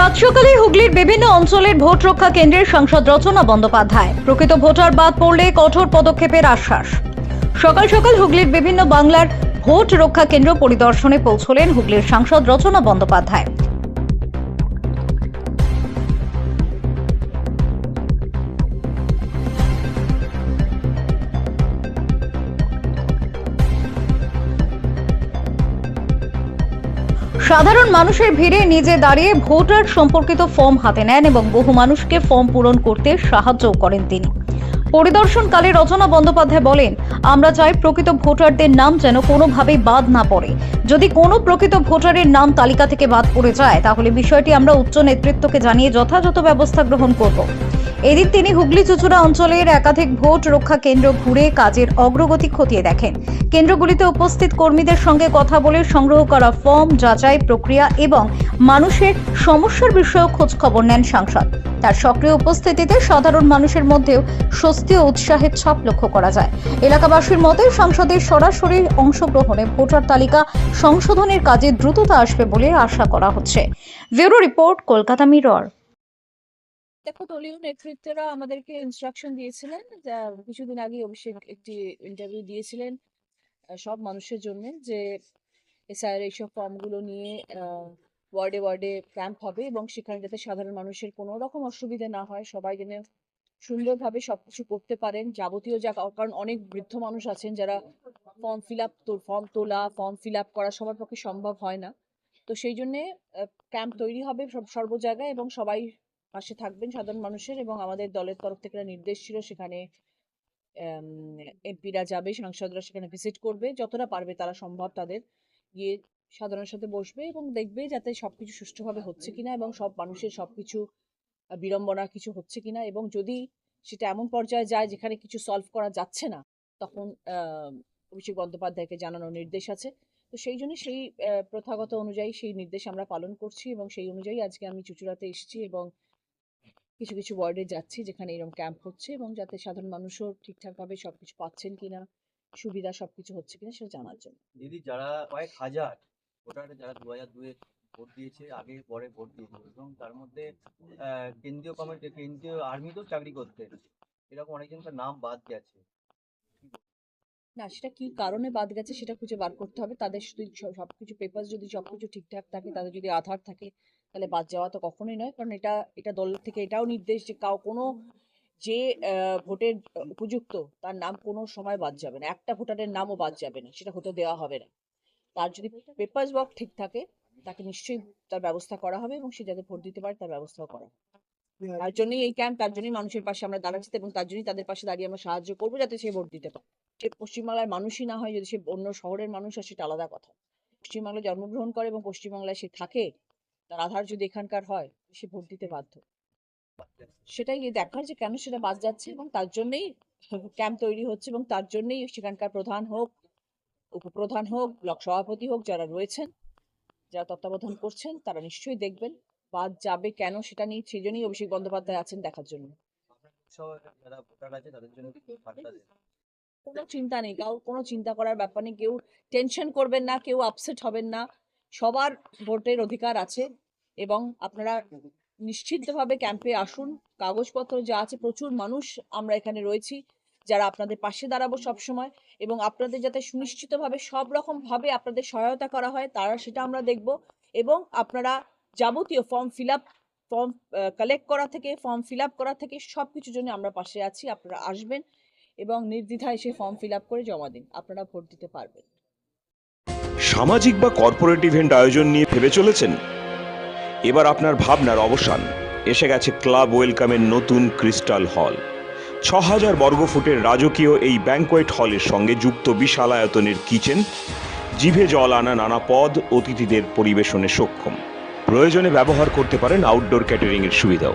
সাত সকালে হুগলির বিভিন্ন অঞ্চলের ভোট রক্ষা কেন্দ্রের সাংসদ রচনা বন্দ্যোপাধ্যায়। প্রকৃত ভোটার বাদ পড়লে কঠোর পদক্ষেপের আশ্বাস। সকাল সকাল হুগলির বিভিন্ন বাংলার ভোট রক্ষা কেন্দ্র পরিদর্শনে পৌঁছলেন হুগলির সাংসদ রচনা বন্দ্যোপাধ্যায়। সাধারণ মানুষের ভিড়ে নিজে দাঁড়িয়ে ভোটার সম্পর্কিত ফর্ম হাতে নেন এবং বহু মানুষকে ফর্ম পূরণ করতে সাহায্য করেন তিনি। পরিদর্শনকালে রচনা বন্দ্যোপাধ্যায় বলেন, আমরা চাই প্রকৃত ভোটারদের নাম যেন কোনোভাবেই বাদ না পড়ে। যদি কোনো প্রকৃত ভোটারের নাম তালিকা থেকে বাদ পড়ে যায়, তাহলে বিষয়টি আমরা উচ্চ নেতৃত্বকে জানিয়ে যথাযথ ব্যবস্থা গ্রহণ করব। এদিন তিনি হুগলি চুচুড়া অঞ্চলের একাধিক ভোট রক্ষা কেন্দ্র ঘুরে কাজের অগ্রগতি খতিয়ে দেখেন। কেন্দ্রগুলিতে উপস্থিত কর্মীদের সঙ্গে কথা বলে সংগ্রহ করা ফর্ম, যাচাই প্রক্রিয়া এবং মানুষের সমস্যার বিষয়ে খোঁজ খবর নেন সাংসদ। তার সক্রিয় উপস্থিতিতে সাধারণ মানুষের মধ্যেও স্বস্তি ও উৎসাহের ছাপ লক্ষ্য করা যায়। এলাকাবাসীর মতে সংসদের সরাসরি অংশগ্রহণে ভোটার তালিকা সংশোধনের কাজে দ্রুততা আসবে বলে আশা করা হচ্ছে। Bureau report, Kolkata mirror. দেখো দলীয় নেতৃত্বরা আমাদেরকে ইনস্ট্রাকশন দিয়েছিলেন, যা কিছুদিন আগে অভিষেক একটি ইন্টারভিউ দিয়েছিলেন সব মানুষের জন্য যে এসআইআর এইসব ফর্মগুলো নিয়ে ওয়ার্ডে ওয়ার্ডে ক্যাম্প হবে এবং সেখানে যাতে সাধারণ মানুষের কোনো রকম অসুবিধা না হয়, সবাই যেন সুন্দরভাবে সবকিছু করতে পারেন। যাবতীয় যা কারণ অনেক বৃদ্ধ মানুষ আছেন যারা ফর্ম ফিল আপ ফর্ম তোলা ফর্ম ফিল আপ করা সবার পক্ষে সম্ভব হয় না। তো সেই জন্যে ক্যাম্প তৈরি হবে সব, সর্ব জায়গায় এবং সবাই পাশে থাকবেন সাধারণ মানুষের এবং আমাদের দলের তরফ থেকে নির্দেশ ছিল সেখানে এমপিরা যাবে, সাংসদরা সেখানে ভিজিট করবে, যতটা পারবে তারা সম্ভব তাদের গিয়ে সাধারণের সাথে বসবে এবং দেখবে যাতে সবকিছু সুষ্ঠুভাবে হচ্ছে কিনা এবং সব মানুষের সবকিছু বিড়ম্বনা কিছু হচ্ছে কিনা এবং যদি সেটা এমন পর্যায়ে যায় যেখানে কিছু সলভ করা যাচ্ছে না, তখন অভিষেক বন্দ্যোপাধ্যায়কে জানানোর নির্দেশ আছে। তো সেই জন্য সেই প্রথাগত অনুযায়ী সেই নির্দেশ আমরা পালন করছি এবং সেই অনুযায়ী আজকে আমি চুচুড়াতে এসেছি এবং কিছু কিছু ওয়ার্ডে যাচ্ছি যেখানে এরকম ক্যাম্প হচ্ছে এবং যাতে সাধারণ মানুষও ঠিকঠাকভাবে সবকিছু পাচ্ছেন কিনা, সুবিধা সবকিছু হচ্ছে কিনা সেটা জানার জন্য। দিদি, যারা কয়েক হাজার ভোটার যারা দু হাজার দুয়ে ভোট দিয়েছে, আগে পরে ভোট দিয়েছে এবং তার মধ্যে কেন্দ্রীয় কমিটি কেন্দ্রীয় আর্মিতেও চাকরি করতে এরকম অনেকজনকার নাম বাদ গেছে। না সেটা কি কারণে বাদ গেছে সেটা খুঁজে বার করতে হবে। তাদের যদি সবকিছু পেপার যদি সবকিছু ঠিকঠাক থাকে তাদের যদি আধার থাকে তাহলে বাদ যাওয়া তো কখনোই নয়। কারণ এটা এটা দল থেকে এটাও নির্দেশ যে কাউ কোনো যে ভোটের উপযুক্ত তার নাম কোনো সময় বাদ যাবে না। একটা ভোটারের নামও বাদ যাবে না সেটা হতে দেওয়া হবে না। তার যদি পেপার ওয়ার্ক ঠিক থাকে তাকে নিশ্চয়ই তার ব্যবস্থা করা হবে এবং সে যাতে ভোট দিতে পারে তার ব্যবস্থাও করা হবে। তার জন্যই এই ক্যাম্প তার জন্যই মানুষের পাশে আমরা দাঁড়াচ্ছি এবং তার জন্যই তাদের পাশে দাঁড়িয়ে আমরা সাহায্য করব যাতে সে ভোট দিতে পারে। সে পশ্চিমবাংলার মানুষই না হয় যদি সে অন্য শহরের মানুষ হয়, সেটা আলাদা কথা। পশ্চিমবাংলায় জন্মগ্রহণ করে এবং পশ্চিমবাংলায় সে থাকে, তার আধার যদি এখানকার হয়, সে ভোট দিতে বাধ্য। সেটাই দেখার যে কেন সেটা বাদ যাচ্ছে এবং তার জন্যই ক্যাম্প তৈরি হচ্ছে এবং তার জন্যই সেখানকার প্রধান হোক, উপপ্রধান হোক, ব্লক সভাপতি হোক, যারা রয়েছেন, যারা তত্ত্বাবধান করছেন, তারা নিশ্চয়ই দেখবেন বাদ যাবে কেন সেটা নিয়ে, সেই জন্যই অভিষেক বন্দ্যোপাধ্যায় আছেন দেখার জন্য। যারা ভোটার আছে, তাদের জন্য? কোনো চিন্তা নেই কাউ কোনো চিন্তা করার ব্যাপার নেই, কেউ টেনশন করবেন না, কেউ আপসেট হবেন না, সবার ভোটের অধিকার আছে এবং আপনারা নিশ্চিতভাবে ক্যাম্পে আসুন, কাগজপত্র যা আছে, প্রচুর মানুষ আমরা এখানে রয়েছি, যারা আপনাদের পাশে দাঁড়াবো সব সময় এবং আপনাদের যাতে সুনিশ্চিতভাবে সব রকমভাবে আপনাদের সহায়তা করা হয়, তারা সেটা আমরা দেখব এবং আপনারা যাবতীয় form fill up form collect করা থেকে ফর্ম ফিল আপ করা থেকে সব কিছুর জন্য আমরা পাশে আছি, আপনারা আসবেন। এবং নির্দ্বিধায় সে ফর্ম ফিল আপ করে জমা দিন। আপনারা ভোট দিতে পারবেন। সামাজিক বা কর্পোরেট ইভেন্ট আয়োজন নিয়ে ভেবে চলেছেন? এবার আপনার ভাবনার অবসান। এসে গেছে ক্লাব ওয়েলকামের নতুন ক্রিস্টাল হল। ছ হাজার বর্গফুটের রাজকীয় এই ব্যাংকোয়েট হলের সঙ্গে যুক্ত বিশাল আয়তনের কিচেন, জিভে জল আনা নানা পদ অতিথিদের পরিবেশনে সক্ষম। প্রয়োজনে ব্যবহার করতে পারেন আউটডোর ক্যাটারিংয়ের সুবিধাও।